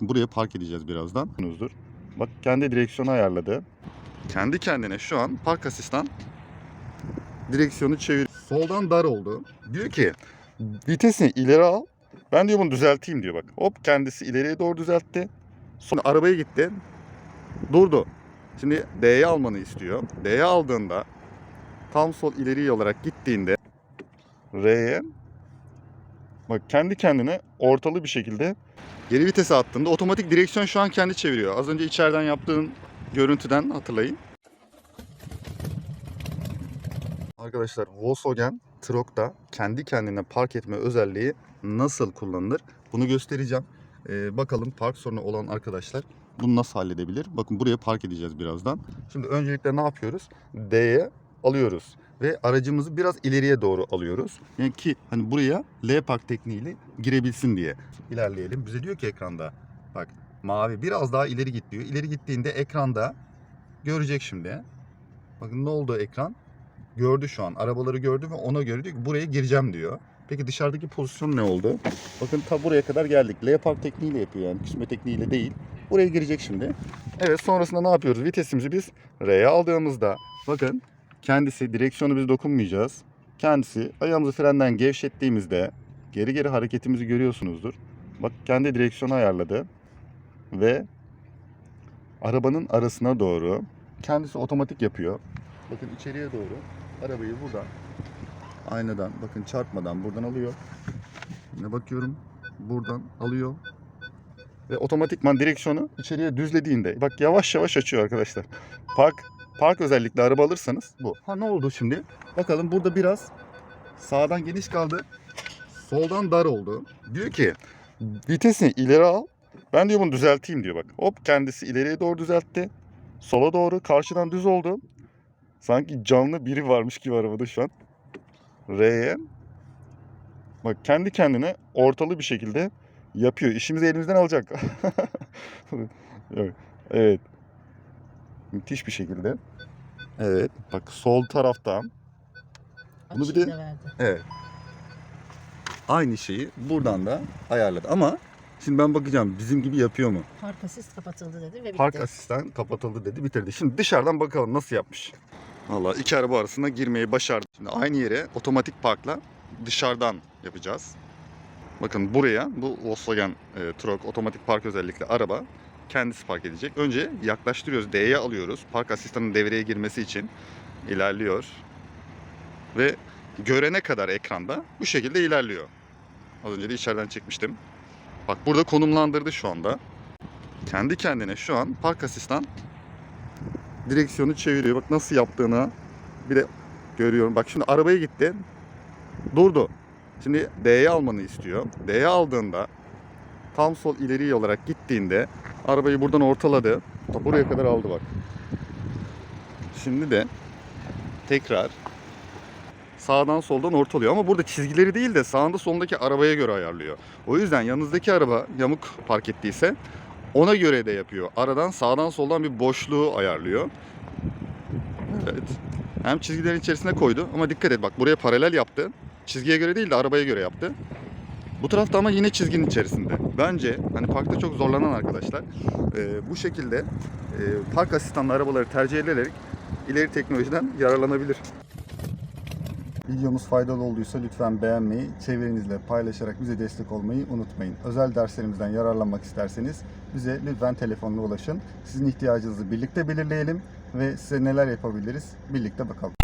Buraya park edeceğiz birazdan. Bak kendi direksiyonu ayarladı. Kendi kendine şu an park asistan direksiyonu çevir. Soldan dar oldu. Diyor ki vitesini ileri al. Ben diyor bunu düzelteyim diyor bak. Hop kendisi ileriye doğru düzeltti. Sonra arabaya gitti. Durdu. Şimdi D'ye almanı istiyor. D'ye aldığında tam sol ileri olarak gittiğinde R'ye bak kendi kendine ortalı bir şekilde geri vitese attığında otomatik direksiyon şu an kendi çeviriyor. Az önce içeriden yaptığın görüntüden hatırlayın. Arkadaşlar Volkswagen Truck'ta kendi kendine park etme özelliği nasıl kullanılır? Bunu göstereceğim. Ee, bakalım park sorunu olan arkadaşlar bunu nasıl halledebilir? Bakın buraya park edeceğiz birazdan. Şimdi öncelikle ne yapıyoruz? D'ye alıyoruz ve aracımızı biraz ileriye doğru alıyoruz. Yani ki hani buraya L park tekniğiyle girebilsin diye. İlerleyelim. Bize diyor ki ekranda bak mavi biraz daha ileri git diyor. İleri gittiğinde ekranda görecek şimdi. Bakın ne oldu ekran? Gördü şu an. Arabaları gördü ve ona göre diyor ki buraya gireceğim diyor. Peki dışarıdaki pozisyon ne oldu? Bakın ta buraya kadar geldik. L park tekniğiyle yapıyor yani küsme tekniğiyle değil. Buraya girecek şimdi. Evet sonrasında ne yapıyoruz? Vitesimizi biz R'ye aldığımızda bakın kendisi direksiyonu biz dokunmayacağız. Kendisi ayağımızı frenden gevşettiğimizde geri geri hareketimizi görüyorsunuzdur. Bak kendi direksiyonu ayarladı ve arabanın arasına doğru kendisi otomatik yapıyor. Bakın içeriye doğru arabayı buradan aynadan bakın çarpmadan buradan alıyor. Ne bakıyorum buradan alıyor ve otomatikman direksiyonu içeriye düzlediğinde bak yavaş yavaş açıyor arkadaşlar. Park park özellikle araba alırsanız bu. Ha ne oldu şimdi? Bakalım burada biraz sağdan geniş kaldı. Soldan dar oldu. Diyor ki vitesini ileri al. Ben diyor bunu düzelteyim diyor bak. Hop kendisi ileriye doğru düzeltti. Sola doğru karşıdan düz oldu. Sanki canlı biri varmış gibi arabada şu an. R'ye bak kendi kendine ortalı bir şekilde yapıyor. İşimizi elimizden alacak. evet. Müthiş bir şekilde. Evet. Bak sol taraftan. Bunu bir de- verdi. Evet. Aynı şeyi buradan da ayarladı. Ama şimdi ben bakacağım bizim gibi yapıyor mu? Park asist kapatıldı dedi ve bitti. Park asistan kapatıldı dedi bitirdi. Şimdi dışarıdan bakalım nasıl yapmış. Valla iki araba arasına girmeyi başardı. Şimdi aynı yere otomatik parkla dışarıdan yapacağız. Bakın buraya bu Volkswagen e, Truck otomatik park özellikle araba kendisi park edecek. Önce yaklaştırıyoruz. D'ye alıyoruz. Park asistanının devreye girmesi için ilerliyor. Ve görene kadar ekranda bu şekilde ilerliyor. Az önce de içeriden çekmiştim. Bak burada konumlandırdı şu anda. Kendi kendine şu an park asistan direksiyonu çeviriyor. Bak nasıl yaptığını bir de görüyorum. Bak şimdi arabaya gitti. Durdu. Şimdi D'ye almanı istiyor. D'ye aldığında tam sol ileri olarak gittiğinde arabayı buradan ortaladı. Ta Buraya kadar aldı bak. Şimdi de tekrar sağdan soldan ortalıyor ama burada çizgileri değil de sağında solundaki arabaya göre ayarlıyor. O yüzden yanınızdaki araba yamuk park ettiyse ona göre de yapıyor. Aradan sağdan soldan bir boşluğu ayarlıyor. Evet. Hem çizgilerin içerisine koydu ama dikkat et bak buraya paralel yaptı. Çizgiye göre değil de arabaya göre yaptı. Bu tarafta ama yine çizginin içerisinde. Bence hani parkta çok zorlanan arkadaşlar e, bu şekilde e, park asistanlı arabaları tercih ederek ileri teknolojiden yararlanabilir. Videomuz faydalı olduysa lütfen beğenmeyi, çevrenizle paylaşarak bize destek olmayı unutmayın. Özel derslerimizden yararlanmak isterseniz bize lütfen telefonla ulaşın. Sizin ihtiyacınızı birlikte belirleyelim ve size neler yapabiliriz birlikte bakalım.